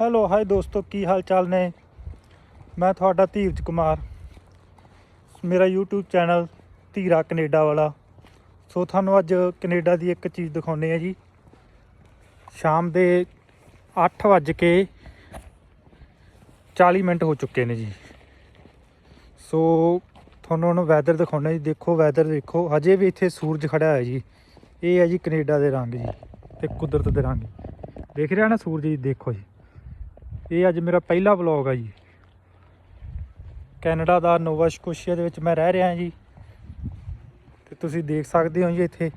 Hello hi ਦੋਸਤੋ, ਕੀ ਹਾਲ ਚਾਲ ਨੇ? ਮੈਂ ਤੁਹਾਡਾ ਧੀਰਜ ਕੁਮਾਰ। ਮੇਰਾ YouTube ਚੈਨਲ ਧੀਰਾ ਕੈਨੇਡਾ ਵਾਲਾ। ਸੋ ਤੁਹਾਨੂੰ ਅੱਜ ਕੈਨੇਡਾ ਦੀ ਇੱਕ ਚੀਜ਼ ਦਿਖਾਉਣੀ ਹੈ ਜੀ। ਸ਼ਾਮ ਦੇ 8 ਵੱਜ ਕੇ 40 ਮਿੰਟ ਹੋ ਚੁੱਕੇ ਨੇ ਜੀ। ਸੋ ਤੁਹਾਨੂੰ ਹੁਣ ਵੈਦਰ ਦਿਖਾਉਣਾ ਜੀ। ਦੇਖੋ ਵੈਦਰ ਦੇਖੋ। ਹਜੇ ਵੀ ਇੱਥੇ ਸੂਰਜ ਖੜਿਆ ਹੈ ਜੀ। ਇਹ ਹੈ ਜੀ ਕੈਨੇਡਾ ਦੇ ਰੰਗ ਜੀ ਤੇ ਕੁਦਰਤ ਦੇ ਰੰਗ। ਦੇਖ ਰਿਹਾ ਨਾ ਸੂਰਜ ਜੀ? ਦੇਖੋ ਜੀ। ਇਹ ਅੱਜ ਮੇਰਾ ਪਹਿਲਾ ਵਲੌਗ ਆ ਜੀ। ਕੈਨੇਡਾ ਦਾ ਨੋਵਾ ਸਕੋਸ਼ੀਆ ਦੇ ਵਿੱਚ ਮੈਂ ਰਹਿ ਰਿਹਾ ਜੀ। ਤੇ ਤੁਸੀਂ ਦੇਖ ਸਕਦੇ ਹੋ ਜੀ ਇੱਥੇ।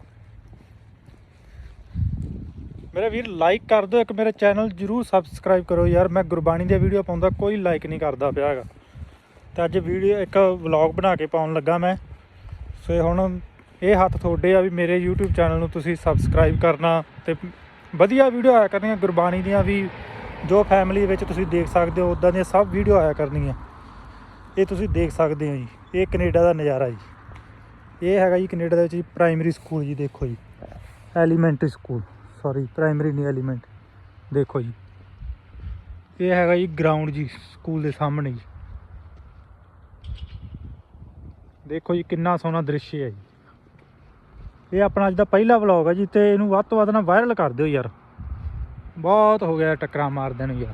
ਮੇਰਾ ਵੀਰ ਲਾਈਕ ਕਰ ਦਿਓ, ਇੱਕ ਮੇਰੇ ਚੈਨਲ ਜਰੂਰ ਸਬਸਕ੍ਰਾਈਬ ਕਰੋ ਯਾਰ। ਮੈਂ ਗੁਰਬਾਣੀ ਦੀਆਂ ਵੀਡੀਓ ਪਾਉਂਦਾ, ਕੋਈ ਲਾਈਕ ਨਹੀਂ ਕਰਦਾ ਪਿਆ ਹੈਗਾ। ਤੇ ਅੱਜ ਵੀਡੀਓ ਇੱਕ ਵਲੌਗ ਬਣਾ ਕੇ ਪਾਉਣ ਲੱਗਾ ਮੈਂ। ਸੋ ਹੁਣ, ਇਹ ਹੱਥ ਤੁਹਾਡੇ ਆ ਵੀ ਮੇਰੇ YouTube ਚੈਨਲ ਨੂੰ ਤੁਸੀਂ ਸਬਸਕ੍ਰਾਈਬ ਕਰਨਾ ਤੇ ਵਧੀਆ ਵੀਡੀਓ ਆਇਆ ਕਰਨੀਆਂ ਗੁਰਬਾਣੀ ਦੀਆਂ ਵੀ। ਜੋ ਫੈਮਿਲੀ ਵਿੱਚ ਤੁਸੀਂ ਦੇਖ ਸਕਦੇ ਹੋ ਉਦਾਂ ਦੀਆਂ ਸਭ ਵੀਡੀਓ ਆਇਆ ਕਰਨੀਆਂ। ਇਹ ਤੁਸੀਂ ਦੇਖ ਸਕਦੇ ਹੋ ਜੀ। ਇਹ ਕੈਨੇਡਾ ਦਾ ਨਜ਼ਾਰਾ ਜੀ। ਇਹ ਹੈਗਾ ਜੀ ਕੈਨੇਡਾ ਦੇ ਵਿੱਚ ਜੀ ਪ੍ਰਾਇਮਰੀ ਸਕੂਲ ਜੀ, ਦੇਖੋ ਜੀ। ਐਲੀਮੈਂਟਰੀ ਸਕੂਲ ਸੌਰੀ ਪ੍ਰਾਇਮਰੀ ਨਹੀਂ ਐਲੀਮੈਂਟ ਦੇਖੋ ਜੀ। ਇਹ ਹੈਗਾ ਜੀ ਗਰਾਊਂਡ ਜੀ ਸਕੂਲ ਦੇ ਸਾਹਮਣੇ ਜੀ। ਦੇਖੋ ਜੀ ਕਿੰਨਾ ਸੋਹਣਾ ਦ੍ਰਿਸ਼ ਹੈ ਜੀ। ਇਹ ਆਪਣਾ ਅੱਜ ਦਾ ਪਹਿਲਾ ਵਲੌਗ ਹੈ ਜੀ ਤੇ ਇਹਨੂੰ ਵੱਧ ਤੋਂ ਵੱਧ ਨਾ ਵਾਇਰਲ ਕਰ ਦਿਓ ਯਾਰ। ਬਹੁਤ ਹੋ ਗਿਆ ਟੱਕਰਾਂ ਮਾਰਦੇ ਨੂੰ ਯਾਰ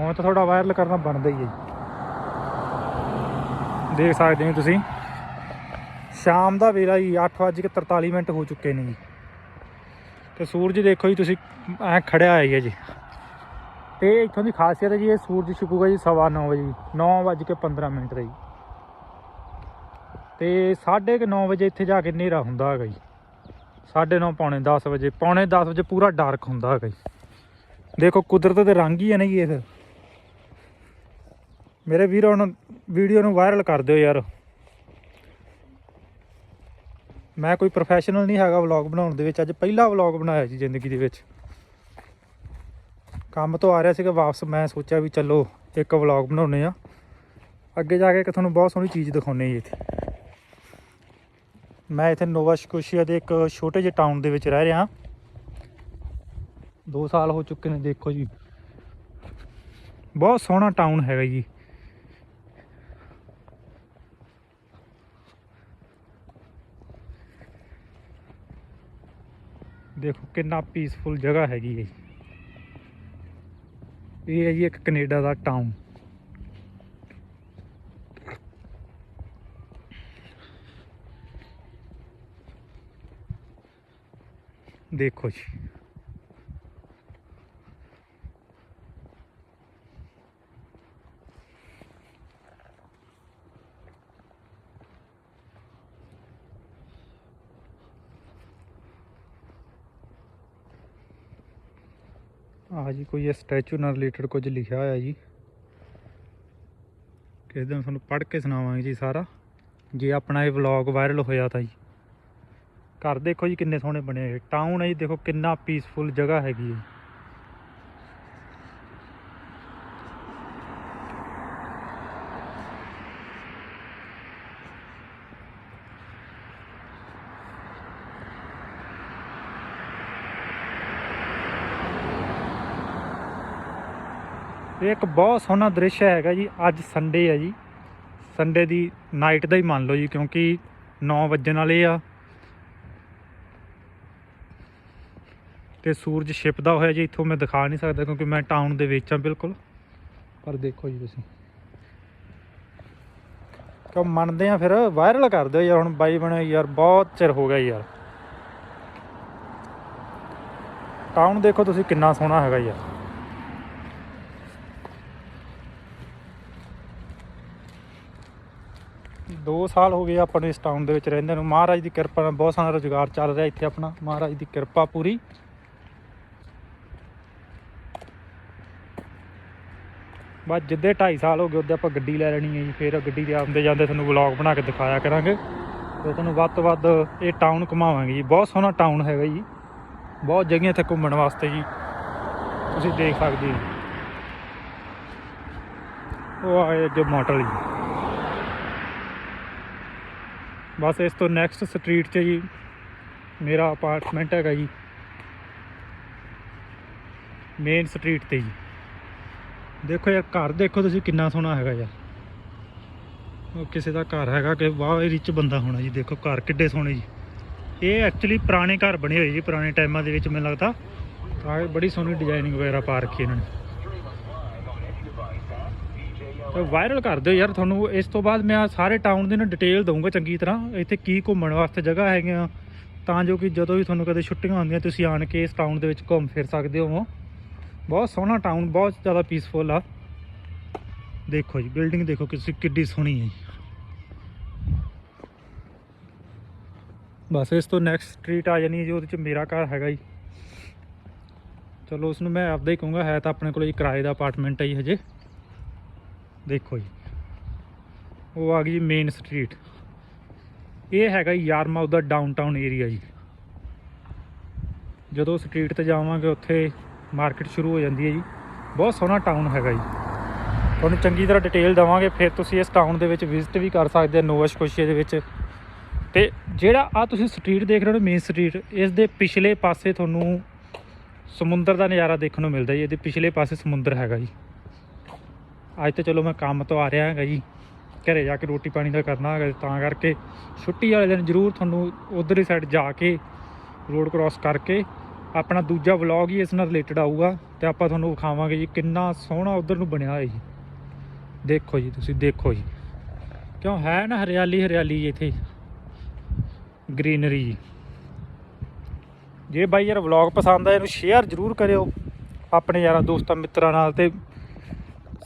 ਹੁਣ ਤਾਂ ਥੋੜਾ ਵਾਇਰਲ ਕਰਨਾ ਬਣਦਾ ਹੀ ਹੈ ਜੀ। ਦੇਖ ਸਕਦੇ ਹੋ ਤੁਸੀਂ। ਸ਼ਾਮ ਦਾ ਵੇਲਾ ਜੀ 8:43 ਮਿੰਟ ਹੋ ਚੁੱਕੇ ਨੇ ਜੀ। ਤੇ ਸੂਰਜ ਦੇਖੋ ਜੀ, ਤੁਸੀਂ ਐ ਖੜਿਆ ਹੋਇਆ ਹੈ ਜੀ। ਤੇ ਇੱਥੋਂ ਦੀ ਖਾਸੀਅਤ ਹੈ ਜੀ, ਇਹ ਸੂਰਜ ਛਿਪੂਗਾ ਜੀ 9:30 ਵਜੇ 9:15 ਮਿੰਟ ਦਾ ਜੀ। ਤੇ 9:30 ਵਜੇ ਇੱਥੇ ਜਾ ਕੇ ਹਨੇਰਾ ਹੁੰਦਾ ਹੈਗਾ ਜੀ। 9:30 ਪੌਣੇ 10 ਵਜੇ। ਪੌਣੇ 10 ਵਜੇ ਪੂਰਾ ਡਾਰਕ ਹੁੰਦਾ ਹੈਗਾ ਜੀ। ਦੇਖੋ, ਕੁਦਰਤ ਦੇ ਰੰਗ ਹੀ ਹੈ ਨਾ ਜੀ ਇਹ। ਫਿਰ ਮੇਰੇ ਵੀਰ, ਹੁਣ ਵੀਡੀਓ ਨੂੰ ਵਾਇਰਲ ਕਰ ਦਿਓ ਯਾਰ। ਮੈਂ ਕੋਈ ਪ੍ਰੋਫੈਸ਼ਨਲ ਨਹੀਂ ਹੈਗਾ ਵਲੌਗ ਬਣਾਉਣ ਦੇ ਵਿੱਚ। ਅੱਜ ਪਹਿਲਾ ਵਲੌਗ ਬਣਾਇਆ ਜੀ ਜ਼ਿੰਦਗੀ ਦੇ ਵਿੱਚ। ਕੰਮ ਤੋਂ ਆ ਰਿਹਾ ਸੀਗਾ ਵਾਪਸ। ਮੈਂ ਸੋਚਿਆ ਵੀ ਚਲੋ, ਇੱਕ ਵਲੌਗ ਬਣਾਉਨੇ ਆ ਅੱਗੇ ਜਾ ਕੇ ਇੱਕ ਤੁਹਾਨੂੰ ਬਹੁਤ ਸੋਹਣੀ ਚੀਜ਼ ਦਿਖਾਉਣੀ ਜੀ ਇੱਥੇ। ਮੈਂ ਇੱਥੇ ਨੋਵਾ ਸਕੋਸ਼ੀਆ ਦੇ ਇੱਕ ਛੋਟੇ ਜਿਹੇ ਟਾਊਨ ਦੇ ਵਿੱਚ ਰਹਿ ਰਿਹਾ 2 ਸਾਲ ਹੋ ਚੁੱਕੇ ਨੇ, ਦੇਖੋ ਜੀ। ਬਹੁਤ ਸੋਹਣਾ ਟਾਊਨ ਹੈਗਾ ਜੀ। ਦੇਖੋ ਕਿੰਨਾ ਪੀਸਫੁਲ ਜਗ੍ਹਾ ਹੈਗੀ ਹੈ। ਇਹ ਹੈ ਜੀ ਇੱਕ ਕੈਨੇਡਾ ਦਾ ਟਾਊਨ ਦੇਖੋ ਜੀ। ਆ ਜੀ ਕੋਈ ਇਹ ਸਟੈਚੂ ਨਾਲ ਰਿਲੇਟਡ ਕੁਝ ਲਿਖਿਆ ਹੋਇਆ ਜੀ। ਕਿਸੇ ਦਿਨ ਤੁਹਾਨੂੰ ਪੜ੍ਹ ਕੇ ਸੁਣਾਵਾਂਗੇ ਜੀ ਸਾਰਾ। ਜੇ ਆਪਣਾ ਇਹ ਵਲੌਗ ਵਾਇਰਲ ਹੋਇਆ ਤਾਂ ਜੀ। ਘਰ ਦੇਖੋ ਜੀ ਕਿੰਨੇ ਸੋਹਣੇ ਬਣੇ ਹੋਏ। ਟਾਊਨ ਹੈ ਜੀ, ਦੇਖੋ ਕਿੰਨਾ ਪੀਸਫੁਲ ਜਗ੍ਹਾ ਹੈਗੀ ਹੈ। ਇਹ ਇੱਕ ਬਹੁਤ ਸੋਹਣਾ ਦ੍ਰਿਸ਼ ਹੈਗਾ ਜੀ, ਅੱਜ ਸੰਡੇ ਹੈ ਜੀ। ਸੰਡੇ ਦੀ ਨਾਈਟ ਦਾ ਹੀ ਮੰਨ ਲਓ ਜੀ, ਕਿਉਂਕਿ 9 ਵਜਣ ਵਾਲੇ ਆ। ਤੇ ਸੂਰਜ ਛਿਪਦਾ ਹੋਇਆ ਜੀ, ਇੱਥੋਂ ਮੈਂ ਦਿਖਾ ਨਹੀਂ ਸਕਦਾ ਕਿਉਂਕਿ ਮੈਂ ਟਾਊਨ ਦੇ ਵਿੱਚ ਆ ਬਿਲਕੁਲ। ਪਰ ਦੇਖੋ ਜੀ ਤੁਸੀਂ। ਕਿਉਂ ਮੰਨਦੇ ਆ ਫਿਰ? ਵਾਇਰਲ ਕਰ ਦਿਓ ਯਾਰ ਹੁਣ ਬਾਈ ਬਣੇ ਯਾਰ, ਬਹੁਤ ਚਿਰ ਹੋ ਗਿਆ ਯਾਰ। ਟਾਊਨ ਦੇਖੋ ਤੁਸੀਂ ਕਿੰਨਾ ਸੋਹਣਾ ਹੈਗਾ ਯਾਰ। ਦੋ ਸਾਲ ਹੋ ਗਏ ਆਪਾਂ ਨੂੰ ਇਸ ਟਾਊਨ ਦੇ ਵਿੱਚ ਰਹਿੰਦੇ ਨੂੰ। ਮਹਾਰਾਜ ਦੀ ਕਿਰਪਾ ਨਾਲ ਬਹੁਤ ਸਾਰਾ ਰੁਜ਼ਗਾਰ ਚੱਲ ਰਿਹਾ ਇੱਥੇ ਆਪਣਾ। ਮਹਾਰਾਜ ਦੀ ਕਿਰਪਾ ਪੂਰੀ। ਬਸ ਜਿੱਦੇ 2.5 ਸਾਲ ਹੋ ਗਏ ਉਹਦੇ ਆਪਾਂ ਗੱਡੀ ਲੈ ਲੈਣੀ ਹੈ ਜੀ, ਫਿਰ ਗੱਡੀ ਦੇ ਆਉਂਦੇ ਜਾਂਦੇ ਤੁਹਾਨੂੰ ਵਲੌਗ ਬਣਾ ਕੇ ਦਿਖਾਇਆ ਕਰਾਂਗੇ। ਤੇ ਤੁਹਾਨੂੰ ਵੱਧ ਤੋਂ ਵੱਧ ਇਹ ਟਾਊਨ ਘੁਮਾਵਾਂਗੇ ਜੀ। ਬਹੁਤ ਸੋਹਣਾ ਟਾਊਨ ਹੈਗਾ ਜੀ। ਬਹੁਤ ਜਗ੍ਹਾ ਇੱਥੇ ਘੁੰਮਣ ਵਾਸਤੇ ਜੀ। ਤੁਸੀਂ ਦੇਖ ਸਕਦੇ ਹੋ। ਉਹ ਆਏ ਅੱਗੇ ਮੋਟਰ ਜੀ। ਬਸ ਇਸ ਤੋਂ ਨੈਕਸਟ ਸਟਰੀਟ 'ਚ ਜੀ ਮੇਰਾ ਅਪਾਰਟਮੈਂਟ ਹੈਗਾ ਜੀ। ਮੇਨ ਸਟਰੀਟ ਤੇ ਜੀ। ਦੇਖੋ ਯਾਰ, ਘਰ ਦੇਖੋ ਤੁਸੀਂ ਕਿੰਨਾ ਸੋਹਣਾ ਹੈਗਾ ਯਾਰ। ਉਹ ਕਿਸੇ ਦਾ ਘਰ ਹੈਗਾ ਕਿ ਵਾਹ, ਇਹ ਰਿਚ ਬੰਦਾ ਹੋਣਾ ਜੀ, ਦੇਖੋ ਘਰ ਕਿੱਡੇ ਸੋਹਣੇ ਜੀ। ਇਹ ਐਕਚੁਅਲੀ ਪੁਰਾਣੇ ਘਰ ਬਣੇ ਹੋਏ ਜੀ, ਪੁਰਾਣੇ ਟਾਈਮਾਂ ਦੇ ਵਿੱਚ ਮੈਨੂੰ ਲੱਗਦਾ। ਤਾਂ ਬੜੀ ਸੋਹਣੀ ਡਿਜ਼ਾਈਨਿੰਗ ਵਗੈਰਾ ਪਾ ਰੱਖੀ ਇਹਨਾਂ ਨੇ। ਤੇ ਵਾਇਰਲ ਕਰ ਦਿਓ ਯਾਰ ਤੁਹਾਨੂੰ। ਇਸ ਤੋਂ ਬਾਅਦ ਮੈਂ ਸਾਰੇ ਟਾਊਨ ਦੀ ਨਾ ਡਿਟੇਲ ਦਊਂਗਾ ਚੰਗੀ ਤਰ੍ਹਾਂ। ਇੱਥੇ ਕੀ ਘੁੰਮਣ ਵਾਸਤੇ ਜਗ੍ਹਾ ਹੈਗੀਆਂ। ਤਾਂ ਜੋ ਕਿ ਜਦੋਂ ਵੀ ਤੁਹਾਨੂੰ ਕਦੇ ਛੁੱਟੀਆਂ ਹੁੰਦੀਆਂ, ਤੁਸੀਂ ਆਣ ਕੇ ਇਸ ਟਾਊਨ ਦੇ ਵਿੱਚ ਘੁੰਮ ਫਿਰ ਸਕਦੇ ਹੋ ਬਹੁਤ ਸੋਹਣਾ ਟਾਊਨ ਬਹੁਤ ਜ਼ਿਆਦਾ ਪੀਸਫੁਲ ਆ। ਦੇਖੋ ਜੀ ਬਿਲਡਿੰਗ ਦੇਖੋ ਕਿਸ ਕਿੱਡੀ ਸੋਹਣੀ ਹੈ ਜੀ। ਬਸ ਇਸ ਤੋਂ ਨੈਕਸਟ ਸਟਰੀਟ ਆ ਜਾਣੀ ਹੈ ਜੀ, ਉਹਦੇ ਚ ਮੇਰਾ ਘਰ ਹੈਗਾ ਜੀ। ਚਲੋ ਉਸ ਨੂੰ ਮੈਂ ਆਪਦਾ ਹੀ ਕਹੂੰਗਾ, ਹੈ ਤਾਂ ਆਪਣੇ ਕੋਲ ਜੀ ਕਿਰਾਏ ਦਾ ਅਪਾਰਟਮੈਂਟ ਹੈ ਜੀ ਹਜੇ। ਦੇਖੋ ਜੀ, ਉਹ ਆ ਗਈ ਜੀ ਮੇਨ ਸਟਰੀਟ ਇਹ ਹੈਗਾ ਜੀ ਯਾਰਮਾਊਥ ਦਾ ਡਾਊਨਟਾਊਨ ਏਰੀਆ ਜੀ। ਜਦੋਂ ਸਟਰੀਟ ਤੇ ਜਾਵਾਂਗੇ ਉੱਥੇ ਮਾਰਕੀਟ ਸ਼ੁਰੂ ਹੋ ਜਾਂਦੀ ਹੈ ਜੀ। ਬਹੁਤ ਸੋਹਣਾ ਟਾਊਨ ਹੈਗਾ ਜੀ। ਤੁਹਾਨੂੰ ਚੰਗੀ ਤਰ੍ਹਾਂ ਡਿਟੇਲ ਦਵਾਂਗੇ, ਫਿਰ ਤੁਸੀਂ ਇਸ ਟਾਊਨ ਦੇ ਵਿੱਚ ਵਿਜ਼ਿਟ ਵੀ ਕਰ ਸਕਦੇ ਹੋ ਨੋਵਾ ਸਕੋਸ਼ੀਆ ਦੇ ਵਿੱਚ। ਤੇ ਜਿਹੜਾ ਆ ਤੁਸੀਂ ਸਟਰੀਟ ਦੇਖ ਰਹੇ ਹੋ ਮੇਨ ਸਟਰੀਟ ਇਸ ਦੇ ਪਿਛਲੇ ਪਾਸੇ ਤੁਹਾਨੂੰ ਸਮੁੰਦਰ ਦਾ ਨਜ਼ਾਰਾ ਦੇਖਣ ਨੂੰ ਮਿਲਦਾ ਜੀ। ਇਹਦੇ ਪਿਛਲੇ ਪਾਸੇ ਸਮੁੰਦਰ ਹੈਗਾ ਜੀ। ਅੱਜ ਤਾਂ ਚਲੋ ਮੈਂ ਕੰਮ ਤੋਂ ਆ ਰਿਹਾ ਹੈਗਾ ਜੀ। ਘਰੇ ਜਾ ਕੇ ਰੋਟੀ ਪਾਣੀ ਦਾ ਕਰਨਾ ਹੈਗਾ ਤਾਂ ਕਰਕੇ ਛੁੱਟੀ ਵਾਲੇ ਦਿਨ ਜ਼ਰੂਰ ਤੁਹਾਨੂੰ ਉਧਰਲੀ ਸਾਈਡ ਜਾ ਕੇ ਰੋਡ ਕ੍ਰਾਸ ਕਰਕੇ ਆਪਣਾ ਦੂਜਾ ਵਲੌਗ ਹੀ ਇਸ ਨਾਲ ਰਿਲੇਟਡ ਆਊਗਾ ਤੇ ਆਪਾਂ ਤੁਹਾਨੂੰ ਵਿਖਾਵਾਂਗੇ ਜੀ ਕਿੰਨਾ ਸੋਹਣਾ ਉਧਰ ਨੂੰ ਬਣਿਆ ਹੋਇਆ ਜੀ। ਦੇਖੋ ਜੀ ਤੁਸੀਂ, ਦੇਖੋ ਜੀ। ਕਿਉਂ ਹੈ ਨਾ ਹਰਿਆਲੀ ਹਰਿਆਲੀ ਇੱਥੇ। ਗ੍ਰੀਨਰੀ ਜੇ। ਬਾਈ ਯਾਰ ਵਲੌਗ ਪਸੰਦ ਆਇਆ ਇਹਨੂੰ ਸ਼ੇਅਰ ਜ਼ਰੂਰ ਕਰਿਓ ਆਪਣੇ ਯਾਰਾਂ, ਦੋਸਤਾਂ, ਮਿੱਤਰਾਂ ਨਾਲ ਤੇ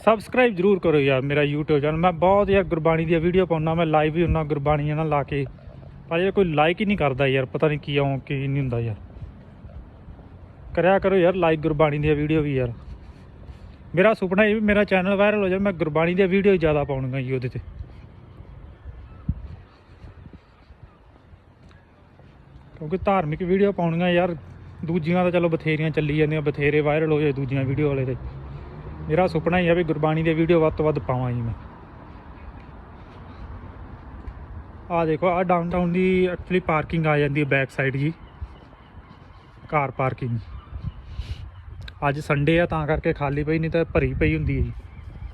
ਸਬਸਕ੍ਰਾਈਬ ਜ਼ਰੂਰ ਕਰੋ ਯਾਰ ਮੇਰਾ YouTube ਚੈਨਲ ਮੈਂ ਬਹੁਤ ਯਾਰ ਗੁਰਬਾਣੀ ਦੀਆਂ ਵੀਡੀਓ ਪਾਉਣਾ ਮੈਂ ਲਾਈਵ ਵੀ ਹੁੰਨਾ ਗੁਰਬਾਣੀਆਂ ਨਾਲ ਲਾ ਕੇ। ਪਰ ਇਹ ਕੋਈ ਲਾਈਕ ਹੀ ਨਹੀਂ ਕਰਦਾ ਯਾਰ, ਪਤਾ ਨਹੀਂ ਕੀ ਆਉਂ ਕੀ ਨਹੀਂ ਹੁੰਦਾ ਯਾਰ। ਕਰਿਆ ਕਰੋ ਯਾਰ ਲਾਈਕ ਗੁਰਬਾਣੀ ਦੀਆਂ ਵੀਡੀਓ ਵੀ ਯਾਰ। ਮੇਰਾ ਸੁਪਨਾ ਇਹ ਵੀ, ਮੇਰਾ ਚੈਨਲ ਵਾਇਰਲ ਹੋ ਜਾਵੇ, ਮੈਂ ਗੁਰਬਾਣੀ ਦੀਆਂ ਵੀਡੀਓ ਜ਼ਿਆਦਾ ਪਾਉਣਗਾ ਜੀ ਉਹਦੇ ਤੇ। ਕਿਉਂਕਿ ਧਾਰਮਿਕ ਵੀਡੀਓ ਪਾਉਣੀਆਂ ਯਾਰ, ਦੂਜੀਆਂ ਤਾਂ ਚਲੋ ਬਥੇਰੀਆਂ ਚੱਲੀ ਜਾਂਦੀਆਂ, ਬਥੇਰੇ ਵਾਇਰਲ ਹੋ ਜਾਏ ਦੂਜੀਆਂ ਵੀਡੀਓ ਵਾਲੇ ਤੇ। ਮੇਰਾ ਸੁਪਨਾ ਹੀ ਆ ਵੀ ਗੁਰਬਾਣੀ ਦੇ ਵੀਡੀਓ ਵੱਧ ਤੋਂ ਵੱਧ ਪਾਵਾਂ ਜੀ ਮੈਂ। ਆ ਦੇਖੋ ਆ ਡਾਊਨਟਾਊਨ ਦੀ ਐਕਚੁਅਲੀ ਪਾਰਕਿੰਗ ਆ ਜਾਂਦੀ ਹੈ ਬੈਕ ਸਾਈਡ ਜੀ। ਕਾਰ ਪਾਰਕਿੰਗ ਅੱਜ ਸੰਡੇ ਆ, ਤਾਂ ਕਰਕੇ ਖਾਲੀ ਪਈ, ਨਹੀਂ ਤਾਂ ਭਰੀ ਪਈ ਹੁੰਦੀ ਹੈ ਜੀ।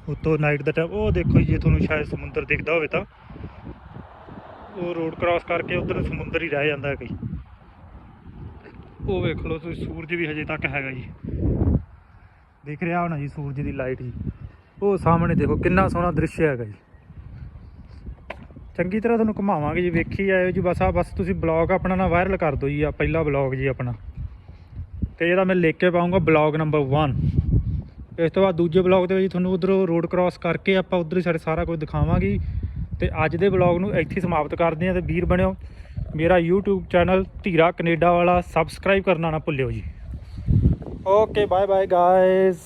ਉੱਤੋਂ ਨਾਈਟ ਦਾ ਟਾਈਮ ਉਹ ਦੇਖੋ ਜੀ, ਜੇ ਤੁਹਾਨੂੰ ਸ਼ਾਇਦ ਸਮੁੰਦਰ ਦਿਖਦਾ ਹੋਵੇ ਤਾਂ। ਉਹ ਰੋਡ ਕ੍ਰਾਸ ਕਰਕੇ ਉਧਰ ਸਮੁੰਦਰ ਹੀ ਰਹਿ ਜਾਂਦਾ ਹੈ ਕਈ। ਉਹ ਵੇਖ ਲਓ ਤੁਸੀਂ, ਸੂਰਜ ਵੀ ਹਜੇ ਤੱਕ ਹੈਗਾ ਜੀ। ਦਿਖ ਰਿਹਾ ਹੋਣਾ ਜੀ, ਸੂਰਜ ਦੀ ਲਾਈਟ ਜੀ। ਉਹ ਸਾਹਮਣੇ ਦੇਖੋ, ਕਿੰਨਾ ਸੋਹਣਾ ਦ੍ਰਿਸ਼ ਹੈਗਾ ਜੀ। ਚੰਗੀ ਤਰ੍ਹਾਂ ਤੁਹਾਨੂੰ ਘੁਮਾਵਾਂਗੇ ਜੀ, ਵੇਖੀ ਆਇਓ ਜੀ, ਬਸ ਆ, ਬਸ ਤੁਸੀਂ ਬਲੌਗ ਆਪਣਾ ਨਾ ਵਾਇਰਲ ਕਰ ਦਿਓ ਜੀ, ਆ ਪਹਿਲਾ ਬਲੌਗ ਜੀ ਆਪਣਾ। ਤੇ ਇਹਦਾ ਮੈਂ ਲਿਖ ਕੇ ਪਾਉਂਗਾ ਬਲੌਗ ਨੰਬਰ 1 ਇਸ ਤੋਂ ਬਾਅਦ ਦੂਜੇ ਬਲੌਗ ਦੇ ਵਿੱਚ ਤੁਹਾਨੂੰ ਉਧਰੋਂ ਰੋਡ ਕ੍ਰਾਸ ਕਰਕੇ ਆਪਾਂ ਉਧਰ ਹੀ ਸਾਡੇ ਸਾਰਾ ਕੁਝ ਦਿਖਾਵਾਂਗੇ। ਤੇ ਅੱਜ ਦੇ ਬਲੌਗ ਨੂੰ ਇੱਥੇ ਸਮਾਪਤ ਕਰਦੇ ਹਾਂ ਤੇ ਵੀਰ ਬਣਿਓ। ਮੇਰਾ YouTube ਚੈਨਲ ਧੀਰਾ ਕੈਨੇਡਾ ਵਾਲਾ ਸਬਸਕ੍ਰਾਈਬ ਕਰਨਾ ਨਾ ਭੁੱਲਿਓ ਜੀ। Okay bye bye guys